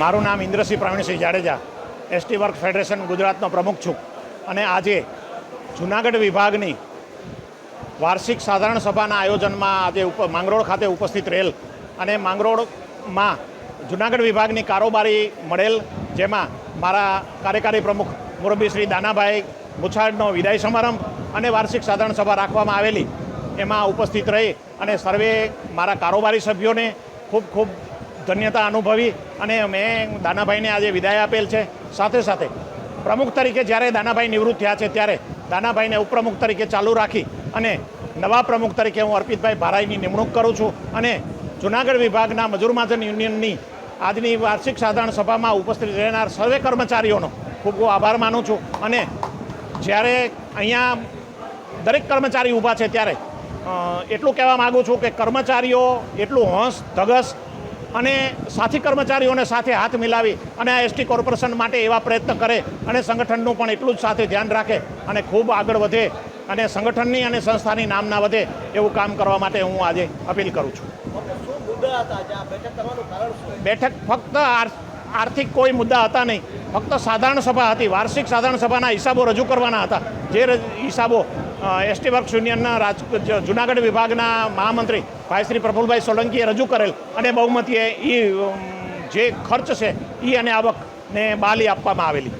મારું નામ Indrasinh Pravinsinh Jadeja, ST work federation ગુજરાતનો પ્રમુખ છું. અને આજે જુનાગઢ વિભાગની વાર્ષિક સાધારણ સભાના આયોજનમાં આજે ઉપ, માંગરોળ ખાતે ઉપસ્થિત રહેલ અને માંગરોળમાં જુનાગઢ વિભાગની કારોબારી મળેલ, જેમાં મારા કાર્યકારી પ્રમુખ મોરબી શ્રી દાનાભાઈ મુછાડનો વિદાય સમારંભ અને વાર્ષિક સાધારણ સભા રાખવામાં આવેલી, એમાં ઉપસ્થિત રહી અને સર્વે મારા કારોબારી સભ્યોને ખૂબ ખૂબ ધન્યતા અનુભવી અને મેં દાનાભાઈને આજે વિદાય આપેલ છે. સાથે સાથે પ્રમુખ તરીકે જ્યારે દાનાભાઈ નિવૃત્ત થયા છે ત્યારે દાનાભાઈને ઉપપ્રમુખ તરીકે ચાલુ રાખી અને નવા પ્રમુખ તરીકે હું અર્પિતભાઈ ભારાઈની નિમણૂક કરું છું અને જુનાગઢ વિભાગના મજૂર મહાજન યુનિયનની આજની વાર્ષિક સાધારણ સભામાં ઉપસ્થિત રહેનાર સર્વે કર્મચારીઓનો ખૂબ ખૂબ આભાર માનું છું અને જ્યારે અહીંયા દરેક કર્મચારી ઊભા છે ત્યારે એટલું કહેવા માગું છું કે કર્મચારીઓ એટલું હોંશ ધગસ અને સાથી કર્મચારીઓને સાથે હાથ મિલાવી અને આ એસટી કોર્પોરેશન માટે એવા પ્રયત્ન કરે અને સંગઠનનું પણ એટલું જ સાથે ધ્યાન રાખે અને ખૂબ આગળ વધે અને સંગઠનની અને સંસ્થાની નામના વધે એવું કામ કરવા માટે હું આજે અપીલ કરું છું. બેઠક ફક્ત આર- આર્થિક કોઈ મુદ્દા હતા નહીં. ફક્ત સાધારણ સભા હતી. વાર્ષિક સાધારણ સભાના હિસાબો રજૂ કરવાના હતા. જે હિસાબો એસટી વર્ક યુનિયનના રાજ, જુનાગઢ વિભાગના મહામંત્રી ભાઈ શ્રી પ્રફુલભાઈ સોલંકીએ રજૂ કરેલ અને બહુમતીએ એ જે ખર્ચ છે એ અને આવકને બાલી આપવામાં આવેલી.